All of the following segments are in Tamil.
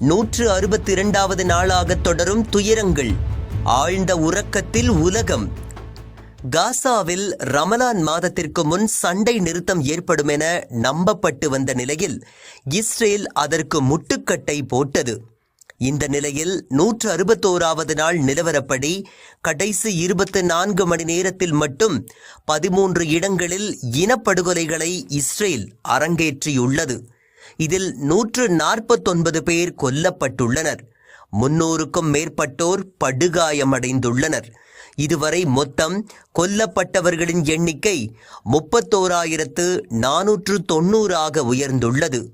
நூற்று அறுபத்தி இரண்டாவது நாளாக தொடரும் துயரங்கள். ஆழ்ந்த உறக்கத்தில் உலகம். காசாவில் ரமலான் மாதத்திற்கு முன் சண்டை நிறுத்தம் ஏற்படும் என நம்பப்பட்டு வந்த நிலையில் இஸ்ரேல் அதற்கு முட்டுக்கட்டை போட்டது. இந்த நிலையில் நூற்று அறுபத்தோராவது நாள் நிலவரப்படி கடைசி இருபத்தி நான்கு மணி நேரத்தில் மட்டும் பதிமூன்று இடங்களில் இனப்படுகொலைகளை இஸ்ரேல் அரங்கேற்றியுள்ளது. இதில் நூற்று நாற்பத்தொன்பது பேர் கொல்லப்பட்டுள்ளனர். முன்னூறுக்கும் மேற்பட்டோர் படுகாயமடைந்துள்ளனர். இதுவரை மொத்தம் கொல்லப்பட்டவர்களின் எண்ணிக்கை முப்பத்தோராயிரத்து நானூற்று தொன்னூறாக உயர்ந்துள்ளது.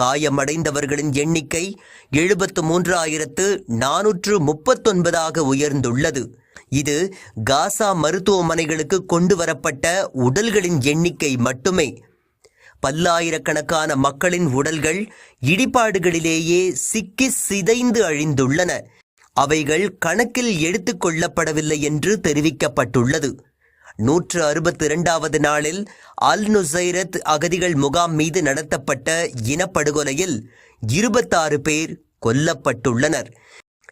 காயமடைந்தவர்களின் எண்ணிக்கை எழுபத்து மூன்றாயிரத்து நானூற்று முப்பத்தொன்பதாக உயர்ந்துள்ளது. இது காசா மருத்துவமனைகளுக்கு கொண்டு வரப்பட்ட உடல்களின் எண்ணிக்கை மட்டுமே. பல்லாயிரக்கணக்கான மக்களின் உடல்கள் இடிபாடுகளிலேயே சிக்கி சிதைந்து அழிந்துள்ளன. அவைகள் கணக்கில் எடுத்துக்கொள்ளப்படவில்லை என்று தெரிவிக்கப்பட்டுள்ளது. நூற்று அறுபத்தி இரண்டாவது நாளில் அல் நுசைரத் அகதிகள் முகாம் மீது நடத்தப்பட்ட இனப்படுகொலையில் இருபத்தாறு பேர் கொல்லப்பட்டுள்ளனர்.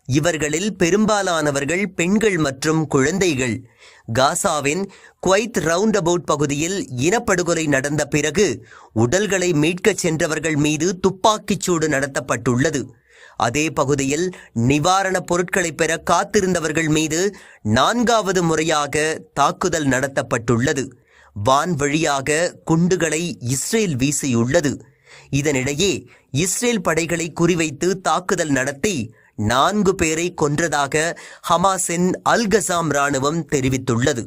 இவர்களில் பெரும்பாலானவர்கள் பெண்கள் மற்றும் குழந்தைகள். காசாவின் குவைத் ரவுண்ட் அபவுட் பகுதியில் இனப்படுகொலை நடந்த பிறகு உடல்களை மீட்கச் சென்றவர்கள் மீது துப்பாக்கிச் சூடு நடத்தப்பட்டுள்ளது. அதே பகுதியில் நிவாரணப் பொருட்களை பெற காத்திருந்தவர்கள் மீது நான்காவது முறையாக தாக்குதல் நடத்தப்பட்டுள்ளது. வான் வழியாக குண்டுகளை இஸ்ரேல் வீசியுள்ளது. இதனிடையே இஸ்ரேல் படைகளை குறிவைத்து தாக்குதல் நடத்தி நான்கு பேரை கொன்றதாக ஹமாஸின் அல்கசாம் ராணுவம் தெரிவித்துள்ளது.